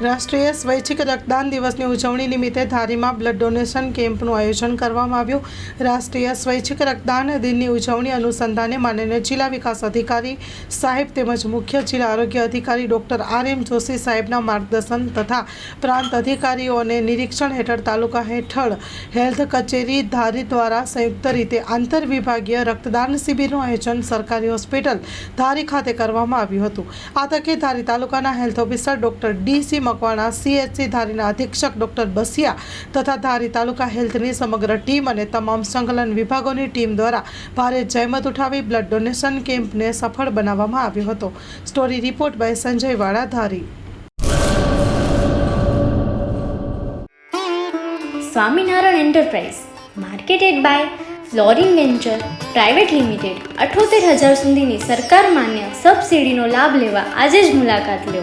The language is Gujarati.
રાષ્ટ્રીય સ્વૈચ્છિક રક્તદાન દિવસની ઉજવણી નિમિત્તે ધારીમાં બ્લડ ડોનેશન કેમ્પનું આયોજન કરવામાં આવ્યું. રાષ્ટ્રીય સ્વૈચ્છિક રક્તદાન દિનની ઉજવણી અનુસંધાને માનનીય જિલ્લા વિકાસ અધિકારી સાહેબ તેમજ મુખ્ય જિલ્લા આરોગ્ય અધિકારી ડૉક્ટર આર એમ જોશી સાહેબના માર્ગદર્શન તથા પ્રાંત અધિકારીઓને નિરીક્ષણ હેઠળ તાલુકા હેઠળ હેલ્થ કચેરી ધારી દ્વારા સંયુક્ત રીતે આંતર વિભાગીય રક્તદાન શિબિરનું આયોજન સરકારી હોસ્પિટલ ધારી ખાતે કરવામાં આવ્યું હતું. આ તકે ધારી તાલુકાના health officer doctor D C Makwana CHC ધારીના અધિક્ષક ડોક્ટર બસિયા તથા ધારી તાલુકા હેલ્થની સમગ્ર ટીમ અને તમામ સંકલન વિભાગોની ટીમ દ્વારા ભારે જહેમત ઉઠાવી બ્લડ ડોનેશન કેમ્પને સફળ બનાવવામાં આવ્યો હતો. Story report by Sanjay Vala, Dhari. Swaminarayan enterprise, marketed by flooring venture, private limited, અઠોતેર હજાર સુધીની સરકાર માન્ય સબસિડીનો લાભ લેવા આજે જ મુલાકાત લો.